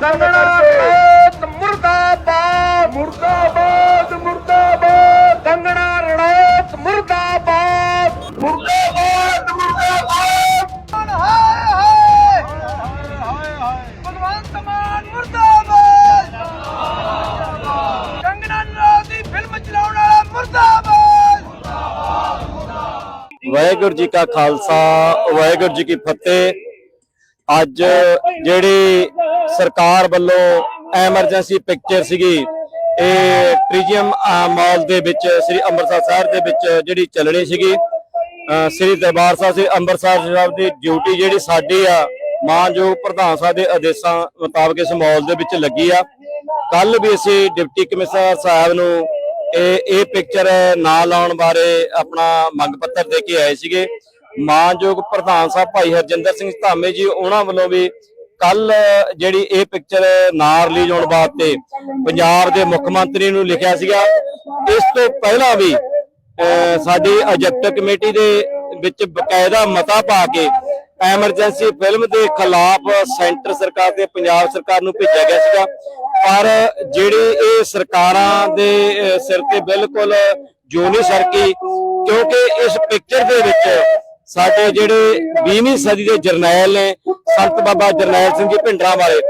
ਕੰਗਣਾ ਰਣੌਤ ਮੁਰਦਾਬਾਦ। ਮੁਰਦਾਬਾਦ ਮੁਰਦਾਬਾਦ। ਕੰਗਣਾ ਰਣੌਤ ਮੁਰਦਾਬਾਦ। ਮੁਰਦਾਬਾਦ ਮੁਰਦਾਬਾਦ। ਹਾਏ ਹਾਏ। ਭਗਵੰਤ ਮਾਨ ਮੁਰਦਾਬਾਦ। ਕੰਗਣਾ ਰਣੌਤ ਦੀ ਫਿਲਮ ਚਲਾਉਣ ਵਾਲਾ ਮੁਰਦਾਬਾਦ। ਵਾਹਿਗੁਰੂ ਜੀ ਕਾ ਖਾਲਸਾ ਵਾਹਿਗੁਰੂ ਜੀ ਕੀ ਫਤਿਹ। ਅੱਜ ਜਿਹੜੀ ਸਰਕਾਰ ਵੱਲੋਂ ਐਮਰਜੈਂਸੀ ਪਿਕਚਰ ਸੀਗੀ। ਇਹ ਟ੍ਰੀਜੀਅਮ ਮਾਲ ਦੇ ਵਿੱਚ, ਸ੍ਰੀ ਅੰਮ੍ਰਿਤਸਰ ਸਾਹਿਬ ਦੇ ਵਿੱਚ ਜਿਹੜੀ ਚੱਲਣੀ ਸੀਗੀ। ਸ੍ਰੀ ਦਰਬਾਰ ਸਾਹਿਬ, ਸ੍ਰੀ ਅੰਮ੍ਰਿਤਸਰ ਸਾਹਿਬ ਦੀ ਡਿਊਟੀ ਜਿਹੜੀ ਸਾਡੀ ਆ ਮਾਨਯੋਗ ਪ੍ਰਧਾਨ ਸਾਹਿਬ ਦੇ ਆਦੇਸ਼ਾਂ ਮੁਤਾਬਕ ਇਸ ਮਾਲ ਦੇ ਵਿੱਚ ਲੱਗੀ ਆ। ਕੱਲ ਵੀ ਅਸੀਂ ਡਿਪਟੀ ਕਮਿਸ਼ਨਰ ਸਾਹਿਬ ਨੂੰ ਇਹ ਇਹ ਪਿਕਚਰ ਨਾ ਲਾਉਣ ਬਾਰੇ ਆਪਣਾ ਮੰਗ ਪੱਤਰ ਦੇ ਕੇ ਆਏ ਸੀਗੇ। ਮਾਨਯੋਗ ਪ੍ਰਧਾਨ ਸਾਹਿਬ ਭਾਈ ਹਰਜਿੰਦਰ ਸਿੰਘ ਧਾਮੇ ਜੀ, ਉਹਨਾਂ ਵੱਲੋਂ ਵੀ ਕੱਲ ਜਿਹੜੀ ਇਹ ਪਿਕਚਰ ਨਾ ਰਿਲੀਜ਼ ਹੋਣ ਵਾਸਤੇ ਪੰਜਾਬ ਦੇ ਮੁੱਖ ਮੰਤਰੀ ਨੂੰ ਲਿਖਿਆ ਸੀਗਾ, ਇਸ ਤੋਂ ਪਹਿਲਾਂ ਵੀ ਸਾਡੀ ਐਜੈਕਟਿਵ ਕਮੇਟੀ ਦੇ ਵਿੱਚ ਬਕਾਇਦਾ ਮਤਾ ਪਾ ਕੇ ਐਮਰਜੈਂਸੀ ਫਿਲਮ ਦੇ ਖਿਲਾਫ ਸੈਂਟਰ ਸਰਕਾਰ ਤੇ ਪੰਜਾਬ ਸਰਕਾਰ ਨੂੰ ਭੇਜਿਆ ਗਿਆ ਸੀਗਾ। ਪਰ ਜਿਹੜੇ ਇਹ ਸਰਕਾਰਾਂ ਦੇ ਸਿਰ ਤੇ ਬਿਲਕੁਲ ਜੋ ਨਹੀਂ ਸਰਕੀ, ਕਿਉਂਕਿ ਇਸ ਪਿਕਚਰ ਦੇ ਵਿੱਚ ਸਾਡੇ ਜਿਹੜੇ 20ਵੀਂ ਸਦੀ ਦੇ ਜਰਨੈਲ ਨੇ ਸੰਤ ਬਾਬਾ ਜਰਨੈਲ ਸਿੰਘ ਜੀ ਭਿੰਡਰਾਂ ਵਾਲੇ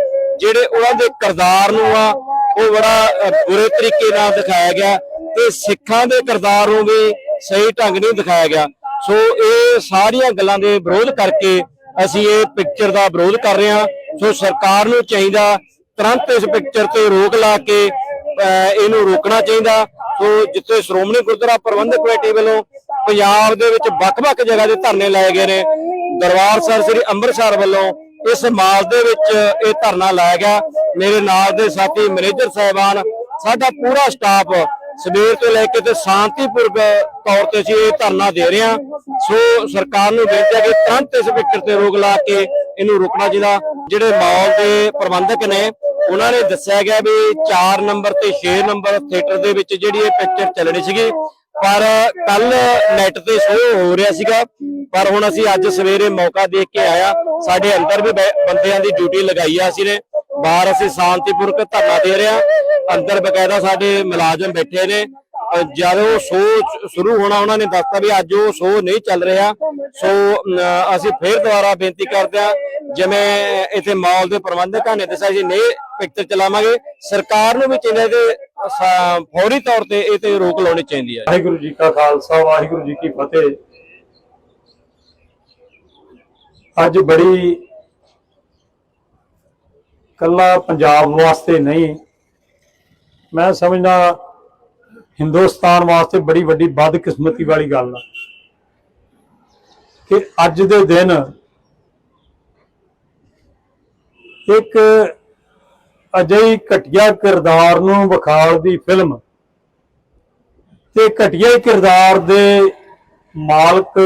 ਜਿਹੜੇ ਉਹਨਾਂ ਦੇ ਕਿਰਦਾਰ ਨੂੰ ਆ ਉਹ ਬੜਾ ਬੁਰੇ ਤਰੀਕੇ ਨਾਲ ਦਿਖਾਇਆ ਗਿਆ ਤੇ ਸਿੱਖਾਂ ਦੇ ਕਿਰਦਾਰ ਨੂੰ ਵੀ ਸਹੀ ਢੰਗ ਨਹੀਂ ਦਿਖਾਇਆ ਗਿਆ। ਸੋ ਇਹ ਸਾਰੀਆਂ ਗੱਲਾਂ ਦੇ ਵਿਰੋਧ ਕਰਕੇ ਅਸੀਂ ਇਹ ਪਿਕਚਰ ਦਾ ਵਿਰੋਧ ਕਰ ਰਹੇ ਹਾਂ। ਸੋ ਸਰਕਾਰ ਨੂੰ ਚਾਹੀਦਾ ਤੁਰੰਤ ਇਸ ਪਿਕਚਰ ਤੇ ਰੋਕ ਲਾ ਕੇ ਇਹਨੂੰ ਰੋਕਣਾ ਚਾਹੀਦਾ। ਸੋ ਜਿੱਥੇ ਸ਼੍ਰੋਮਣੀ ਗੁਰਦੁਆਰਾ ਪ੍ਰਬੰਧਕ ਕਮੇਟੀ ਵੱਲੋਂ ਪੰਜਾਬ ਦੇ ਵਿੱਚ ਵੱਖ-ਵੱਖ ਜਗ੍ਹਾ ਦੇ ਧਰਨੇ ਲਾਏ ਗਏ ਨੇ। ਦਰਬਾਰ ਸਾਹਿਬ ਸ੍ਰੀ ਅੰਮ੍ਰਿਤਸਰ ਵੱਲੋਂ ਇਸ ਮਾਲ ਦੇ ਵਿੱਚ ਇਹ ਧਰਨਾ ਲਾਇਆ ਗਿਆ। ਮੇਰੇ ਨਾਲ ਦੇ ਸਾਥੀ ਮੈਨੇਜਰ ਸਾਹਿਬਾਨ ਸਾਡਾ ਪੂਰਾ ਸਟਾਫ ਸਵੇਰ ਤੋਂ ਲੈ ਕੇ ਤੇ ਸ਼ਾਂਤੀਪੂਰਵਕ ਤੌਰ ਤੇ ਅਸੀਂ ਇਹ ਧਰਨਾ ਦੇ ਰਹੇ ਹਾਂ। ਸੋ ਸਰਕਾਰ ਨੂੰ ਬੇਨਤੀ ਹੈ ਕਿ ਤੁਰੰਤ ਇਸ ਪਿਕਚਰ ਤੇ ਰੋਕ ਲਾ ਕੇ ਇਹਨੂੰ ਰੁਕਣਾ ਚਾਹੀਦਾ। ਜਿਹੜੇ ਮਾਲ ਦੇ ਪ੍ਰਬੰਧਕ ਨੇ ਉਹਨਾਂ ਨੇ ਦੱਸਿਆ ਗਿਆ ਵੀ 4 ਨੰਬਰ ਤੇ 6 ਨੰਬਰ ਥੀਏਟਰ ਦੇ ਵਿੱਚ ਜਿਹੜੀ ਇਹ ਪਿਕਚਰ ਚੱਲਣੀ ਸੀਗੀ। ਪਰ ਕੱਲ ਨੈਟ ਤੇ ਸ਼ੋ ਹੋ ਰਿਹਾ ਸੀਗਾ, ਪਰ ਹੁਣ ਅਸੀਂ ਅੱਜ ਸਵੇਰੇ ਮੌਕਾ ਦੇਖ ਕੇ ਆਇਆ ਸਾਡੇ ਅੰਦਰ ਵੀ ਬੰਦਿਆਂ ਦੀ ਡਿਊਟੀ ਲਗਾਈ ਆ ਅਸੀਂ ਨੇ। ਬਾਹਰ ਅਸੀਂ ਸ਼ਾਂਤੀਪੂਰਵਕ ਧਰਨਾ ਦੇ ਰਹੇ ਹਾਂ। ਅੰਦਰ ਬਕਾਇਦਾ ਸਾਡੇ ਮੁਲਾਜ਼ਮ ਬੈਠੇ ਨੇ। ਜਦ ਉਹ ਸ਼ੋ ਸ਼ੁਰੂ ਹੋਣਾ, ਉਹਨਾਂ ਨੇ ਦੱਸਤਾ ਵੀ ਅੱਜ ਉਹ ਸ਼ੋ ਨਹੀਂ ਚੱਲ ਰਿਹਾ। ਸੋ ਅਸੀਂ ਫੇਰ ਦੁਬਾਰਾ ਬੇਨਤੀ ਕਰਦੇ ਹਾਂ, ਜਿਵੇਂ ਇੱਥੇ ਮਾਲ ਦੇ ਪ੍ਰਬੰਧਕਾਂ ਨੇ ਦੱਸਿਆ ਜੀ, ਨਹੀਂ ਪਿਕਚਰ ਚਲਾਵਾਂਗੇ। ਸਰਕਾਰ ਨੂੰ ਵੀ ਚਾਹੀਦਾ ਕਿ ਫੌਰੀ ਤੌਰ ਤੇ ਇਹ ਤੇ ਰੋਕ ਲਾਉਣੀ ਚਾਹੀਦੀ ਹੈ। ਵਾਹਿਗੁਰੂ ਜੀ ਕਾ ਖਾਲਸਾ, ਵਾਹਿਗੁਰੂ ਜੀ ਕੀ ਫਤਿਹ। ਅੱਜ ਬੜੀ ਕੱਲਾ ਪੰਜਾਬ ਵਾਸਤੇ ਨਹੀਂ। ਮੈਂ ਸਮਝਦਾ ਹਿੰਦੁਸਤਾਨ ਵਾਸਤੇ ਬੜੀ ਵੱਡੀ ਬਦਕਿਸਮਤੀ ਵਾਲੀ ਗੱਲ ਆ ਕਿ ਅੱਜ ਦੇ ਦਿਨ ਇੱਕ ਅਜਿਹੀ ਘਟੀਆ ਕਿਰਦਾਰ ਨੂੰ ਵਿਖਾਲ ਦੀ ਫਿਲਮ ਤੇ ਘਟੀਆ ਕਿਰਦਾਰ ਦੇ ਮਾਲਕ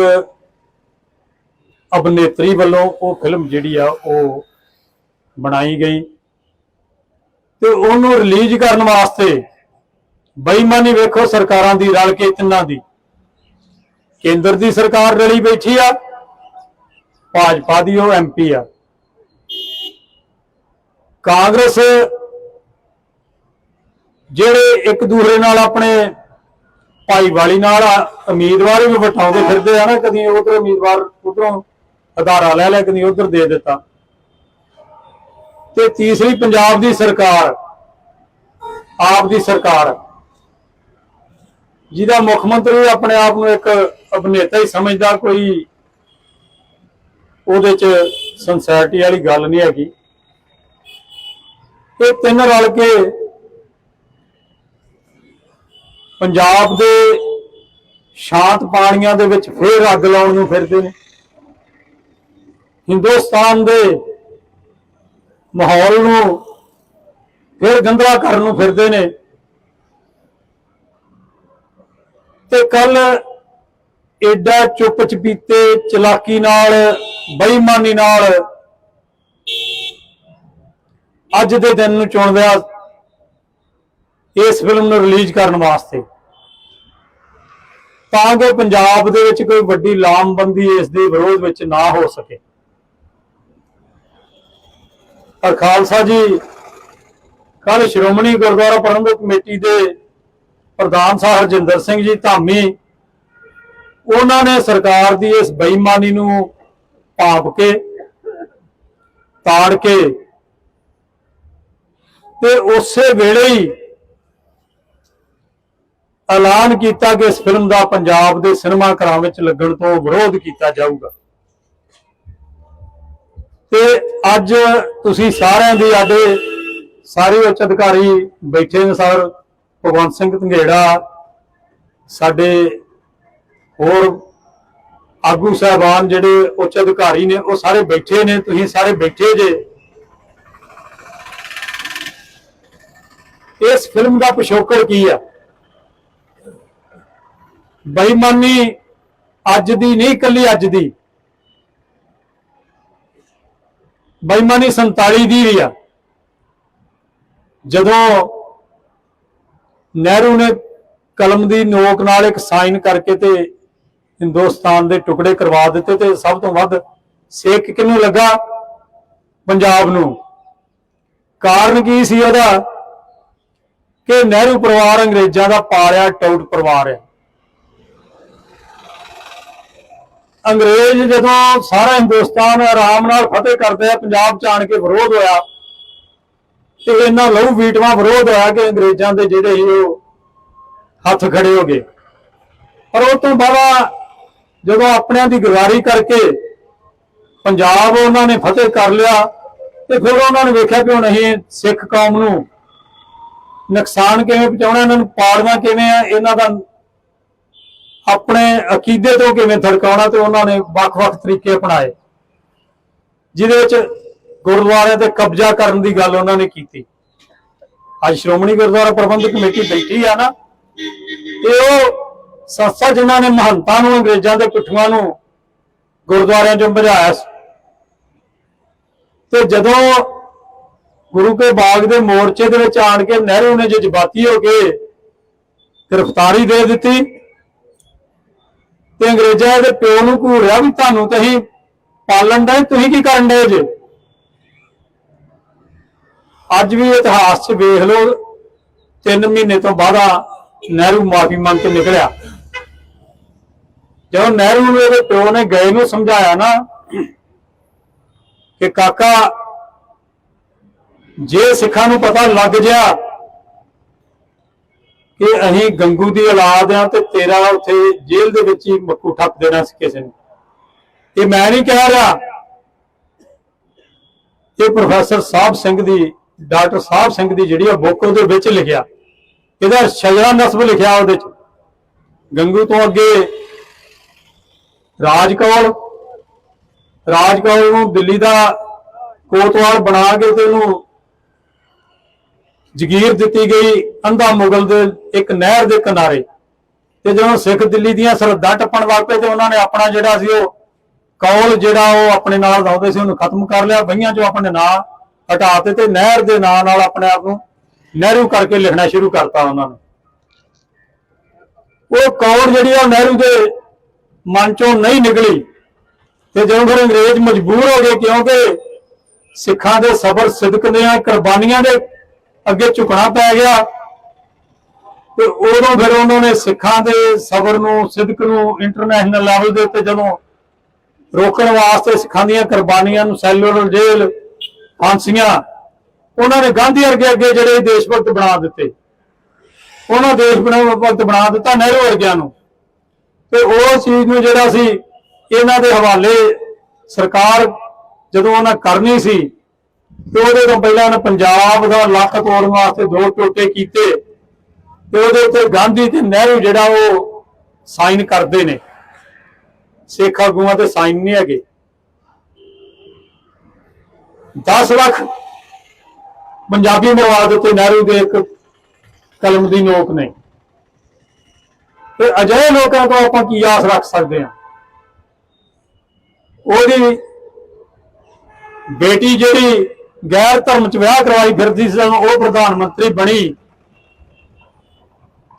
ਅਭਿਨੇਤਰੀ ਵੱਲੋਂ ਉਹ ਫਿਲਮ ਜਿਹੜੀ ਆ ਉਹ ਬਣਾਈ ਗਈ ਤੇ ਉਹਨੂੰ ਰਿਲੀਜ਼ ਕਰਨ ਵਾਸਤੇ ਬੇਈਮਾਨੀ ਵੇਖੋ ਸਰਕਾਰਾਂ ਦੀ, ਰਲ ਕੇ ਤਿੰਨਾਂ ਦੀ। ਕੇਂਦਰ ਦੀ ਸਰਕਾਰ ਰਲੀ ਬੈਠੀ ਆ, ਭਾਜਪਾ ਦੀ ਉਹ ਐਮਪੀ ਆ। ਕਾਂਗਰਸ ਜਿਹੜੇ ਇੱਕ ਦੂਸਰੇ ਨਾਲ ਆਪਣੇ ਭਾਈਵਾਲੀ ਨਾਲ ਉਮੀਦਵਾਰ ਵੀ ਵਟਾਉਂਦੇ ਫਿਰਦੇ ਆ ਨਾ, ਕਦੀ ਉਧਰ ਉਮੀਦਵਾਰ ਉਧਰੋਂ ਅਧਾਰਾ ਲੈ ਲਿਆ, ਕਦੀ ਉਧਰ ਦੇ ਦਿੱਤਾ। ਤੇ ਤੀਸਰੀ ਪੰਜਾਬ ਦੀ ਸਰਕਾਰ, ਆਪ ਦੀ ਸਰਕਾਰ। ਜਿਹਦਾ ਮੁੱਖ ਮੰਤਰੀ ਆਪਣੇ ਆਪ ਨੂੰ ਇੱਕ ਅਭਿਨੇਤਾ ਹੀ ਸਮਝਦਾ, ਕੋਈ ਉਹਦੇ ਚ ਸੰਸੈਰਿਟੀ ਵਾਲੀ ਗੱਲ ਨਹੀਂ ਹੈਗੀ। ਇਹ ਤਿੰਨ ਰਲ ਕੇ ਪੰਜਾਬ ਦੇ ਸ਼ਾਂਤ ਪਾਣੀਆਂ ਦੇ ਵਿੱਚ ਫੇਰ ਅੱਗ ਲਾਉਣ ਨੂੰ ਫਿਰਦੇ ਨੇ। ਹਿੰਦੁਸਤਾਨ ਦੇ ਮਾਹੌਲ ਨੂੰ ਫੇਰ ਗੰਦਲਾ ਕਰਨ ਨੂੰ ਫਿਰਦੇ ਨੇ। ਤੇ ਕੱਲ ਐਡਾ ਚੁੱਪ ਚਪੀਤੇ ਚਲਾਕੀ ਨਾਲ, ਬੇਈਮਾਨੀ ਨਾਲ ਅੱਜ ਦੇ ਦਿਨ ਨੂੰ ਚੁਣਦਿਆ ਇਸ ਫਿਲਮ ਨੂੰ ਰਿਲੀਜ਼ ਕਰਨ ਵਾਸਤੇ। ਤਾਂ ਕਿ ਪੰਜਾਬ ਦੇ ਵਿੱਚ ਕੋਈ ਵੱਡੀ ਲਾਮਬੰਦੀ ਇਸ ਦੇ ਵਿਰੋਧ ਵਿੱਚ ਨਾ ਹੋ ਸਕੇ। ਪਰ ਖਾਲਸਾ ਜੀ ਕੱਲ ਸ਼੍ਰੋਮਣੀ ਗੁਰਦੁਆਰਾ ਪ੍ਰਬੰਧਕ ਕਮੇਟੀ ਦੇ ਪ੍ਰਧਾਨ ਸਾਹਿਬ ਹਰਜਿੰਦਰ ਸਿੰਘ ਜੀ ਧਾਮੀ, ਉਹਨਾਂ ਨੇ ਸਰਕਾਰ ਦੀ ਇਸ ਬੇਈਮਾਨੀ ਨੂੰ ਭਾਪ ਕੇ, ਤਾੜ ਕੇ ਤੇ ਉਸੇ ਵੇਲੇ ਹੀ ਐਲਾਨ ਕੀਤਾ ਕਿ ਇਸ ਫਿਲਮ ਦਾ ਪੰਜਾਬ ਦੇ ਸਿਨੇਮਾ ਘਰਾਂ ਵਿੱਚ ਲੱਗਣ ਤੋਂ ਵਿਰੋਧ ਕੀਤਾ ਜਾਊਗਾ। ਤੇ ਅੱਜ ਤੁਸੀਂ ਸਾਰਿਆਂ ਦੀ ਆਡੇ ਸਾਰੇ ਉੱਚ ਅਧਿਕਾਰੀ ਬੈਠੇ ਨੇ ਸਰ। ਭਗਵੰਤ ਸਿੰਘ ਧੰਗੇੜਾ ਸਾਡੇ ਹੋਰ ਆਗੂ ਸਾਹਿਬਾਨ ਜਿਹੜੇ ਉੱਚ ਅਧਿਕਾਰੀ ਨੇ, ਉਹ ਸਾਰੇ ਬੈਠੇ ਨੇ, ਤੁਸੀਂ ਸਾਰੇ ਬੈਠੇ ਜੇ। ਇਸ ਫਿਲਮ ਦਾ ਪਿਛੋਕੜ ਕੀ ਆ? ਬੇਈਮਾਨੀ ਅੱਜ ਦੀ ਨਹੀਂ ਇਕੱਲੀ ਅੱਜ ਦੀ। ਬੇਈਮਾਨੀ 47 ਦੀ ਵੀ ਆ। ਜਦੋਂ ਨਹਿਰੂ ਨੇ ਕਲਮ ਦੀ ਨੋਕ ਨਾਲ ਇੱਕ ਸਾਈਨ ਕਰਕੇ ਤੇ ਹਿੰਦੁਸਤਾਨ ਦੇ ਟੁਕੜੇ ਕਰਵਾ ਦਿੱਤੇ ਤੇ ਸਭ ਤੋਂ ਵੱਧ ਸੇਕ ਕਿਹਨੂੰ ਲੱਗਾ? ਪੰਜਾਬ ਨੂੰ। ਕਾਰਨ ਕੀ ਸੀ ਉਹਦਾ? ਕਿ ਨਹਿਰੂ ਪਰਿਵਾਰ ਅੰਗਰੇਜ਼ਾਂ ਦਾ ਪਾਲਿਆ ਟਾਊਟ ਪਰਿਵਾਰ ਹੈ। ਅੰਗਰੇਜ਼ ਜਦੋਂ ਸਾਰਾ ਹਿੰਦੁਸਤਾਨ ਆਰਾਮ ਨਾਲ ਫਤਿਹ ਕਰਦੇ ਆ, ਪੰਜਾਬ ਚ ਆਣ ਕੇ ਵਿਰੋਧ ਹੋਇਆ ਤੇ ਇਹਨਾਂ ਲਹੂ ਵੀਟਵਾ ਵਿਰੋਧ ਹੋਇਆ ਕਿ ਅੰਗਰੇਜ਼ਾਂ ਦੇ ਜਿਹੜੇ ਸੀ ਉਹ ਹੱਥ ਖੜੇ ਹੋ ਗਏ। ਪਰ ਉਹ ਤੋਂ ਬਾਅਦ ਜਦੋਂ ਆਪਣਿਆਂ ਦੀ ਗਵਾਰੀ ਕਰਕੇ ਪੰਜਾਬ ਉਹਨਾਂ ਨੇ ਫਤਿਹ ਕਰ ਲਿਆ ਤੇ ਫਿਰ ਉਹਨਾਂ ਨੇ ਵੇਖਿਆ ਕਿ ਹੁਣ ਅਸੀਂ ਸਿੱਖ ਕੌਮ ਨੂੰ ਨੁਕਸਾਨ ਕਿਵੇਂ ਪਹੁੰਚਾਉਣਾ, ਇਹਨਾਂ ਨੂੰ ਪਾੜਨਾ ਕਿਵੇਂ ਆ, ਇਹਨਾਂ ਦਾ ਆਪਣੇ ਅਕੀਦੇ ਤੋਂ ਕਿਵੇਂ ਥੜਕਾਉਣਾ ਤੇ ਉਹਨਾਂ ਨੇ ਵੱਖ-ਵੱਖ ਤਰੀਕੇ ਅਪਣਾਏ। ਜਿਹਦੇ ਵਿੱਚ ਗੁਰਦੁਆਰਿਆਂ ਤੇ ਕਬਜ਼ਾ ਕਰਨ ਦੀ ਗੱਲ ਉਹਨਾਂ ਨੇ ਕੀਤੀ। ਅੱਜ ਸ਼੍ਰੋਮਣੀ ਗੁਰਦੁਆਰਾ ਪ੍ਰਬੰਧਕ ਕਮੇਟੀ ਬੈਠੀ ਆ ਨਾ, ਤੇ ਉਹ ਸੰਸਥਾ ਜਿਨ੍ਹਾਂ ਨੇ ਮਹੰਤਾਂ ਨੂੰ, ਅੰਗਰੇਜ਼ਾਂ ਦੇ ਪਿੱਠੂਆਂ ਨੂੰ ਗੁਰਦੁਆਰਿਆਂ ਚੋਂ ਭਜਾਇਆ ਸੀ। ਤੇ ਜਦੋਂ ਗੁਰੂ ਕੇ ਬਾਗ ਦੇ ਮੋਰਚੇ ਦੇ ਵਿੱਚ ਆਣ ਕੇ ਨਹਿਰੂ ਨੇ ਜਜ਼ਬਾਤੀ ਹੋ ਕੇ ਗ੍ਰਿਫਤਾਰੀ ਦੇ ਦਿੱਤੀ, ਤੇ ਅੰਗਰੇਜ਼ਾਂ ਦੇ ਪਿਓ ਨੂੰ ਘੂਰਿਆ ਵੀ, ਤੁਹਾਨੂੰ ਤੇ ਅਸੀਂ ਪਾਲਣ ਦਾ ਤੁਸੀਂ ਕੀ ਕਰਨ ਦੇ ਜੇ? ਅੱਜ ਵੀ ਇਤਿਹਾਸ 'ਚ ਵੇਖ ਲਓ 3 ਮਹੀਨੇ ਤੋਂ ਬਾਅਦ ਨਹਿਰੂ ਮਾਫੀ ਮੰਗ ਕੇ ਨਿਕਲਿਆ। ਜਦੋਂ ਨਹਿਰੂ ਨੂੰ ਇਹਦੇ ਪਿਓ ਨੇ ਗਏ ਨੂੰ ਸਮਝਾਇਆ ਨਾ ਕਿ ਕਾਕਾ, ਜੇ ਸਿੱਖਾਂ ਨੂੰ ਪਤਾ ਲੱਗ ਗਿਆ ਕਿ ਅਸੀਂ ਗੰਗੂ ਦੀ ਔਲਾਦ ਆ ਤੇ ਤੇਰਾ ਉੱਥੇ ਜੇਲ੍ਹ ਦੇ ਵਿੱਚ ਹੀ ਮੱਕੂ ਠੱਪ ਦੇਣਾ ਸੀ ਕਿਸੇ ਨੇ। ਇਹ ਮੈਂ ਨਹੀਂ ਕਹਿ ਰਿਹਾ। ਇਹ ਪ੍ਰੋਫੈਸਰ ਸਾਹਿਬ ਸਿੰਘ ਦੀ ਡਾਕਟਰ ਸਾਹਿਬ ਸਿੰਘ ਦੀ ਜਿਹੜੀ ਆ ਬੁੱਕ ਉਹਦੇ ਵਿੱਚ ਲਿਖਿਆ। ਇਹਦਾ ਸ਼ਜਰਾ ਨਸਬ ਲਿਖਿਆ ਉਹਦੇ ਚ। ਗੰਗੂ ਤੋਂ ਅੱਗੇ ਰਾਜ ਕੌਲ ਰਾਜ ਕੌਲ ਨੂੰ ਦਿੱਲੀ ਦਾ ਕੋਤਵਾਲ ਬਣਾ ਕੇ ਤੇ ਉਹਨੂੰ ਜਗੀਰ ਦਿੱਤੀ ਗਈ ਅੰਧਾ ਮੁਗਲ ਦੇ ਇੱਕ ਨਹਿਰ ਦੇ ਕਿਨਾਰੇ। ਤੇ ਜਦੋਂ ਸਿੱਖ ਦਿੱਲੀ ਦੀਆਂ ਸਰਹੱਦਾਂ ਟੱਪਣ ਲੱਗ ਪਏ ਤੇ ਉਹਨਾਂ ਨੇ ਆਪਣਾ ਜਿਹੜਾ ਸੀ ਉਹ ਕੌਲ ਜਿਹੜਾ ਉਹ ਆਪਣੇ ਨਾਲ ਲਾਉਂਦੇ ਸੀ, ਉਹਨੂੰ ਖਤਮ ਕਰ ਲਿਆ। ਬਈਆਂ ਚੋਂ ਆਪਣੇ ਨਾਂ ਹਟਾ ਤੇ ਨਹਿਰ ਦੇ ਨਾਂ ਨਾਲ ਆਪਣੇ ਆਪ ਨੂੰ ਨਹਿਰੂ ਕਰਕੇ ਲਿਖਣਾ ਸ਼ੁਰੂ ਕਰਤਾ ਉਹਨਾਂ ਨੇ। ਉਹ ਕੌਲ ਜਿਹੜੀ ਆ ਉਹ ਨਹਿਰੂ ਦੇ ਮਨ ਚੋਂ ਨਹੀਂ ਨਿਕਲੀ ਤੇ ਜਦੋਂ ਫਿਰ ਅੰਗਰੇਜ਼ ਮਜਬੂਰ ਹੋ ਗਏ ਕਿਉਂਕਿ ਸਿੱਖਾਂ ਦੇ ਸਬਰ ਸਿਦਕ ਦੀਆਂ ਕੁਰਬਾਨੀਆਂ ਦੇ ਅੱਗੇ ਝੁਕਣਾ ਪੈ ਗਿਆ ਤੇ ਉਦੋਂ ਫਿਰ ਉਹਨਾਂ ਨੇ ਸਿੱਖਾਂ ਦੇ ਸਬਰ ਨੂੰ, ਸਿਦਕ ਨੂੰ ਇੰਟਰਨੈਸ਼ਨਲ ਲੈਵਲ ਦੇ ਉੱਤੇ ਜਦੋਂ ਰੋਕਣ ਵਾਸਤੇ ਸਿੱਖਾਂ ਦੀਆਂ ਕੁਰਬਾਨੀਆਂ ਨੂੰ ਸੈਲੂਲਰ ਜੇਲ੍ਹ ਫਾਂਸੀਆਂ। ਉਹਨਾਂ ਨੇ ਗਾਂਧੀ ਵਰਗੇ ਅੱਗੇ ਜਿਹੜੇ ਦੇਸ਼ ਭਗਤ ਬਣਾ ਦਿੱਤੇ। ਉਹਨਾਂ ਦੇਸ਼ ਭਗਤ ਬਣਾ ਦਿੱਤਾ ਨਹਿਰੂ ਵਰਗਿਆਂ ਨੂੰ। ਤੇ ਉਹ ਚੀਜ਼ ਨੂੰ ਜਿਹੜਾ ਸੀ, ਇਹਨਾਂ ਦੇ ਹਵਾਲੇ ਸਰਕਾਰ ਜਦੋਂ ਉਹਨਾਂ ਕਰਨੀ ਸੀ, ਤੇ ਉਹਦੇ ਤੋਂ ਪਹਿਲਾਂ ਉਹਨੇ ਪੰਜਾਬ ਦਾ ਲੱਕ ਤੋੜਨ ਵਾਸਤੇ ਦੋ ਟੋਟੇ ਕੀਤੇ। ਤੇ ਉਹਦੇ ਉੱਤੇ ਗਾਂਧੀ ਤੇ ਨਹਿਰੂ ਜਿਹੜਾ ਉਹ ਸਾਈਨ ਕਰਦੇ ਨੇ। ਸਿੱਖ ਆਗੂਆਂ ਤੇ ਸਾਈਨ ਨਹੀਂ ਹੈਗੇ। 10 ਲੱਖ ਪੰਜਾਬੀ ਮਰਵਾ ਉੱਤੇ ਨਹਿਰੂ ਦੇ ਇੱਕ ਕਲਮ ਦੀ ਨੋਕ ਨੇ ਤੇ ਅਜਿਹੇ ਲੋਕਾਂ ਤੋਂ ਆਪਾਂ ਕੀ ਆਸ ਰੱਖ ਸਕਦੇ ਹਾਂ? ਉਹਦੀ ਬੇਟੀ ਜਿਹੜੀ ਗੈਰ ਧਰਮ ਚ ਵਿਆਹ ਕਰਵਾਈ ਫਿਰਦੀ ਸੀ ਉਹ ਪ੍ਰਧਾਨ ਮੰਤਰੀ ਬਣੀ,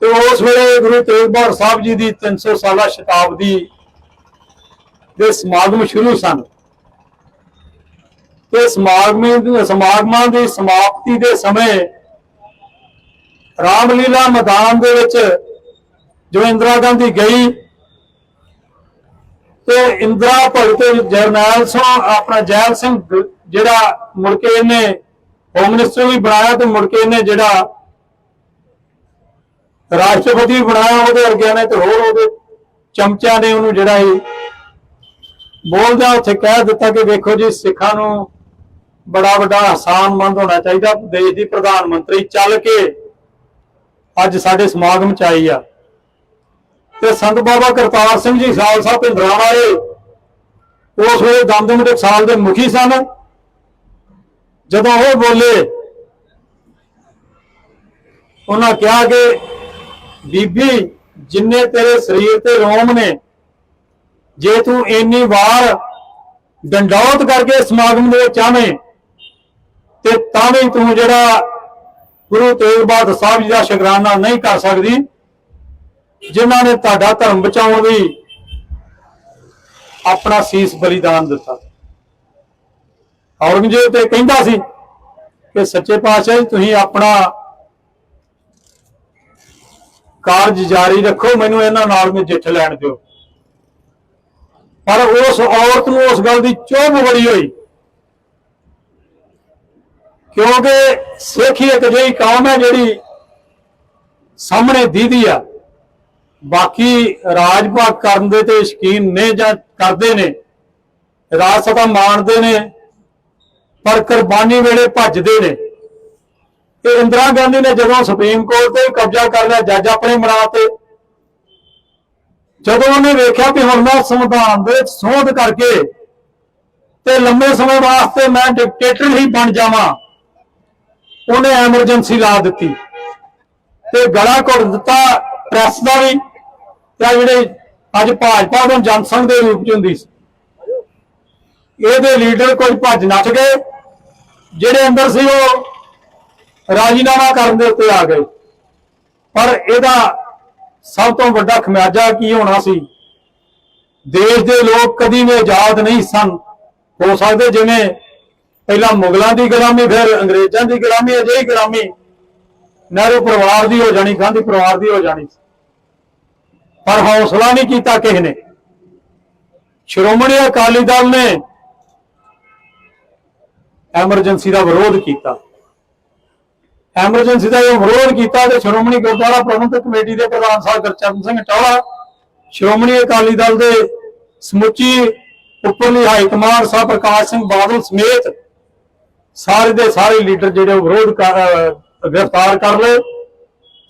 ਤੇ ਉਸ ਵੇਲੇ ਗੁਰੂ ਤੇਗ ਬਹਾਦਰ ਸਾਹਿਬ ਜੀ ਦੀ 300 ਸਾਲਾ ਸ਼ਤਾਬਦੀ ਦੇ ਸਮਾਗਮ ਸ਼ੁਰੂ ਸਨ। ਤੇ ਸਮਾਗਮ ਸਮਾਗਮਾਂ ਦੀ ਸਮਾਪਤੀ ਦੇ ਸਮੇਂ ਰਾਮਲੀਲਾ ਮੈਦਾਨ ਦੇ ਵਿੱਚ ਜੋ ਇੰਦਰਾ ਗਾਂਧੀ ਗਈ ਤੇ ਇੰਦਰਾ ਭਗਤ ਜਰਨੈਲ ਸਿੰਘ, ਆਪਣਾ ਜੈਲ ਸਿੰਘ ਜਿਹੜਾ ਮੁੜ ਕੇ ਇਹਨੇ ਹੋਮ ਮਿਨਿਸਟਰ ਵੀ ਬਣਾਇਆ ਤੇ ਮੁੜ ਕੇ ਇਹਨੇ ਜਿਹੜਾ ਰਾਸ਼ਟਰਪਤੀ ਵੀ ਬਣਾਇਆ, ਉਹਦੇ ਵਰਗਿਆਂ ਨੇ ਤੇ ਹੋਰ ਉਹਦੇ ਚਮਚਿਆਂ ਨੇ ਉਹਨੂੰ ਜਿਹੜਾ ਇਹ ਬੋਲਦਿਆਂ ਉੱਥੇ ਕਹਿ ਦਿੱਤਾ ਕਿ ਵੇਖੋ ਜੀ, ਸਿੱਖਾਂ ਨੂੰ ਬੜਾ ਵੱਡਾ ਆਸਾਨਮੰਦ ਹੋਣਾ ਚਾਹੀਦਾ ਦੇਸ਼ ਦੀ ਪ੍ਰਧਾਨ ਮੰਤਰੀ ਚੱਲ ਕੇ ਅੱਜ ਸਾਡੇ ਸਮਾਗਮ ਚ ਆਈ ਆ। ਤੇ ਸੰਤ ਬਾਬਾ ਕਰਤਾਰ ਸਿੰਘ ਜੀ ਖਾਲਸਾ ਭਿੰਦਰਾਂ ਵਾਲੇ ਉਸ ਵੇਲੇ ਦਮਦਮ ਟਕਸਾਲ ਦੇ ਮੁਖੀ ਸਨ। ਜਦੋਂ ਉਹ ਬੋਲੇ, ਉਹਨਾਂ ਕਿਹਾ ਕਿ ਬੀਬੀ, ਜਿੰਨੇ ਤੇਰੇ ਸਰੀਰ ਤੇ ਰੋਮ ਨੇ, ਜੇ ਤੂੰ ਇੰਨੀ ਵਾਰ ਡੰਡੌਤ ਕਰਕੇ ਸਮਾਗਮ ਦੇ ਵਿੱਚ ਆਵੇਂ ਤੇ ਤਾਂ ਵੀ ਤੂੰ ਜਿਹੜਾ ਗੁਰੂ ਤੇਗ ਬਹਾਦਰ ਸਾਹਿਬ ਜੀ ਦਾ ਸ਼ੁਕਰਾਨਾ ਨਹੀਂ ਕਰ ਸਕਦੀ, ਜਿਨ੍ਹਾਂ ਨੇ ਤੁਹਾਡਾ ਧਰਮ ਬਚਾਉਣ ਲਈ ਆਪਣਾ ਸੀਸ ਬਲੀਦਾਨ ਦਿੱਤਾ। ਔਰੰਗਜ਼ੇਬ ਤੇ ਕਹਿੰਦਾ ਸੀ ਕਿ ਸੱਚੇ ਪਾਤਸ਼ਾਹ ਜੀ, ਤੁਸੀਂ ਆਪਣਾ ਕਾਰਜ ਜਾਰੀ ਰੱਖੋ, ਮੈਨੂੰ ਇਹਨਾਂ ਨਾਲ ਨਜਿੱਠ ਲੈਣ ਦਿਓ। ਪਰ ਉਸ ਔਰਤ ਨੂੰ ਉਸ ਗੱਲ ਦੀ ਚੋਭ ਬੜੀ ਹੋਈ। ਕਿਉਂਕਿ ਸਿੱਖ ਹੀ ਇੱਕ ਜਿਹੀ ਕੌਮ ਹੈ ਜਿਹੜੀ ਸਾਹਮਣੇ ਦੀਦੀ ਆ। ਬਾਕੀ ਰਾਜ ਭਾਗ ਕਰਨ ਦੇ ਤੇ ਸ਼ਕੀਨ ਨੇ ਜਾਂ ਕਰਦੇ ਨੇ, ਰਾਜ ਸਭਾ ਮਾਣਦੇ ਨੇ, ਪਰ ਕੁਰਬਾਨੀ ਵੇਲੇ ਭੱਜਦੇ ਨੇ। ਤੇ ਇੰਦਰਾ ਗਾਂਧੀ ਨੇ ਜਦੋਂ ਸੁਪਰੀਮ ਕੋਰਟ ਤੇ ਕਬਜ਼ਾ ਕਰ ਲਿਆ, ਜੱਜ ਆਪਣੇ ਬਣਾ ਤੇ। ਜਦੋਂ ਉਹਨੇ ਵੇਖਿਆ ਕਿ ਹੁਣ ਮੈਂ ਸੰਵਿਧਾਨ ਦੇ ਵਿੱਚ ਸੋਧ ਕਰਕੇ ਤੇ ਲੰਮੇ ਸਮੇਂ ਵਾਸਤੇ ਮੈਂ ਡਿਕਟੇਟਰ ਹੀ ਬਣ ਜਾਵਾਂ ਉਹਨੇ ਐਮਰਜੈਂਸੀ ਲਾ ਦਿੱਤੀ। ਤੇ ਗਲਾ ਘੁੱਟ ਦਿੱਤਾ ਪ੍ਰੈਸ ਦਾ ਵੀ। ਤੇ ਜਿਹੜੇ ਅੱਜ ਭਾਜਪਾ ਨੂੰ ਜਨਸੰਘ ਦੇ ਰੂਪ ਚ ਹੁੰਦੀ ਸੀ। ਇਹਦੇ ਲੀਡਰ ਕੋਈ ਭੱਜ ਨੱਠ ਗਏ ਜਿਹੜੇ ਅੰਦਰ ਸੀ ਉਹ ਰਾਜੀਨਾਮਾ ਕਰਨ ਦੇ ਉੱਤੇ ਆ ਗਏ। ਪਰ ਇਹਦਾ ਸਭ ਤੋਂ ਵੱਡਾ ਖਮਿਆਜਾ ਕੀ ਹੋਣਾ ਸੀ? ਦੇਸ਼ ਦੇ ਲੋਕ ਕਦੀ ਵੀ ਆਜ਼ਾਦ ਨਹੀਂ ਸਨ। ਹੋ ਸਕਦੇ ਜਿਵੇਂ ਪਹਿਲਾਂ ਮੁਗਲਾਂ ਦੀ ਗੁਲਾਮੀ, ਫਿਰ ਅੰਗਰੇਜ਼ਾਂ ਦੀ ਗੁਲਾਮੀ, ਅਜਿਹੀ ਗੁਲਾਮੀ। ਨਹਿਰੂ ਪਰਿਵਾਰ ਦੀ ਹੋ ਜਾਣੀ, ਗਾਂਧੀ ਪਰਿਵਾਰ ਦੀ ਹੋ ਜਾਣੀ। ਪਰ ਹੌਸਲਾ ਨਹੀਂ ਕੀਤਾ ਕਿਸੇ ਨੇ। ਸ਼੍ਰੋਮਣੀ ਅਕਾਲੀ ਦਲ ਨੇ ਐਮਰਜੈਂਸੀ ਦਾ ਵਿਰੋਧ ਕੀਤਾ। ਐਮਰਜੈਂਸੀ ਦਾ ਇਹ ਵਿਰੋਧ ਕੀਤਾ ਤੇ ਸ਼੍ਰੋਮਣੀ ਗੁਰਦੁਆਰਾ ਪ੍ਰਬੰਧਕ ਕਮੇਟੀ ਦੇ ਪ੍ਰਧਾਨ ਸਾਹਿਬ ਗੁਰਚਰਨ ਸਿੰਘ ਟੌਲਾ ਸ਼੍ਰੋਮਣੀ ਅਕਾਲੀ ਦਲ ਦੇ ਸਮੁੱਚੀ ਉੱਪਰਲੀ ਹਾਈ ਕਮਾਂਡ ਸਾਹਿਬ ਪ੍ਰਕਾਸ਼ ਸਿੰਘ ਬਾਦਲ ਸਮੇਤ ਸਾਰੇ ਦੇ ਸਾਰੇ ਲੀਡਰ ਜਿਹੜੇ ਉਹ ਵਿਰੋਧ ਕਰ ਗ੍ਰਿਫਤਾਰ ਕਰ ਲਏ।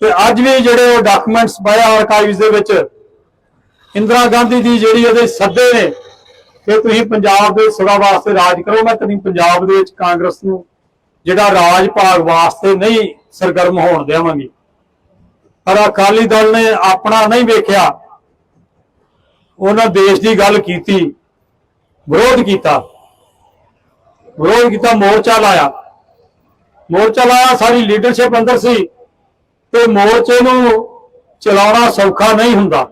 ਤੇ ਅੱਜ ਵੀ ਜਿਹੜੇ ਉਹ ਡਾਕੂਮੈਂਟਸ ਪਾਇਆ ਆਰਕਾਈਵਸ ਦੇ ਵਿੱਚ, ਇੰਦਰਾ ਗਾਂਧੀ ਦੀ ਜਿਹੜੀ ਉਹਦੇ ਸੱਦੇ ਨੇ ਕਿ ਤੁਸੀਂ ਪੰਜਾਬ ਦੇ ਸਦਾ ਵਾਸਤੇ ਰਾਜ ਕਰੋ, ਮੈਂ ਕਦੀ ਪੰਜਾਬ ਦੇ ਵਿੱਚ ਕਾਂਗਰਸ ਨੂੰ ਜਿਹੜਾ ਰਾਜ ਭਾਗ ਵਾਸਤੇ ਨਹੀਂ ਸਰਗਰਮ ਹੋਣ ਦੇਵਾਂਗੀ। ਪਰ ਅਕਾਲੀ ਦਲ ਨੇ ਆਪਣਾ ਨਹੀਂ ਵੇਖਿਆ। ਉਹਨਾਂ ਦੇਸ਼ ਦੀ ਗੱਲ ਕੀਤੀ, ਵਿਰੋਧ ਕੀਤਾ। ਵਿਰੋਧ ਕੀਤਾ ਮੋਰਚਾ ਲਾਇਆ। ਮੋਰਚਾ ਲਾਇਆ, ਸਾਰੀ ਲੀਡਰਸ਼ਿਪ ਅੰਦਰ ਸੀ ਤੇ ਮੋਰਚੇ ਨੂੰ ਚਲਾਉਣਾ ਸੌਖਾ ਨਹੀਂ ਹੁੰਦਾ।